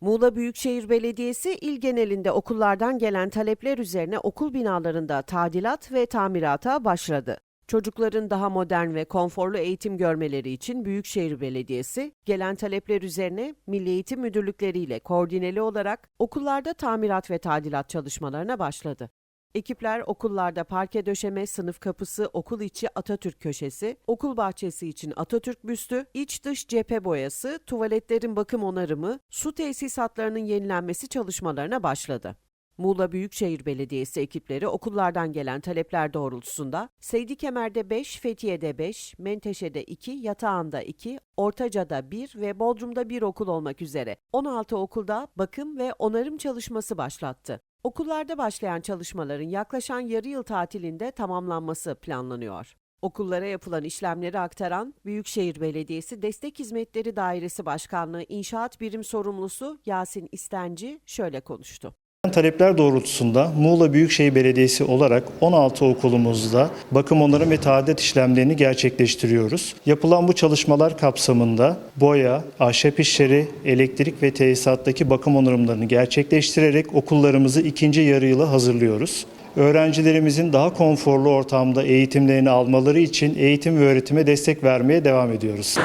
Muğla Büyükşehir Belediyesi il genelinde okullardan gelen talepler üzerine okul binalarında tadilat ve tamirata başladı. Çocukların daha modern ve konforlu eğitim görmeleri için Büyükşehir Belediyesi gelen talepler üzerine Milli Eğitim Müdürlükleri ile koordineli olarak okullarda tamirat ve tadilat çalışmalarına başladı. Ekipler okullarda parke döşeme, sınıf kapısı, okul içi Atatürk köşesi, okul bahçesi için Atatürk büstü, iç dış cephe boyası, tuvaletlerin bakım onarımı, su tesisatlarının yenilenmesi çalışmalarına başladı. Muğla Büyükşehir Belediyesi ekipleri okullardan gelen talepler doğrultusunda Seydi Kemer'de 5, Fethiye'de 5, Menteşe'de 2, Yatağan'da 2, Ortaca'da 1 ve Bodrum'da 1 okul olmak üzere 16 okulda bakım ve onarım çalışması başlattı. Okullarda başlayan çalışmaların yaklaşan yarı yıl tatilinde tamamlanması planlanıyor. Okullara yapılan işlemleri aktaran Büyükşehir Belediyesi Destek Hizmetleri Dairesi Başkanlığı İnşaat Birim Sorumlusu Yasin İstenci şöyle konuştu. Talepler doğrultusunda Muğla Büyükşehir Belediyesi olarak 16 okulumuzda bakım onarım ve tadilat işlemlerini gerçekleştiriyoruz. Yapılan bu çalışmalar kapsamında boya, ahşap işleri, elektrik ve tesisattaki bakım onarımlarını gerçekleştirerek okullarımızı ikinci yarı yıla hazırlıyoruz. Öğrencilerimizin daha konforlu ortamda eğitimlerini almaları için eğitim ve öğretime destek vermeye devam ediyoruz.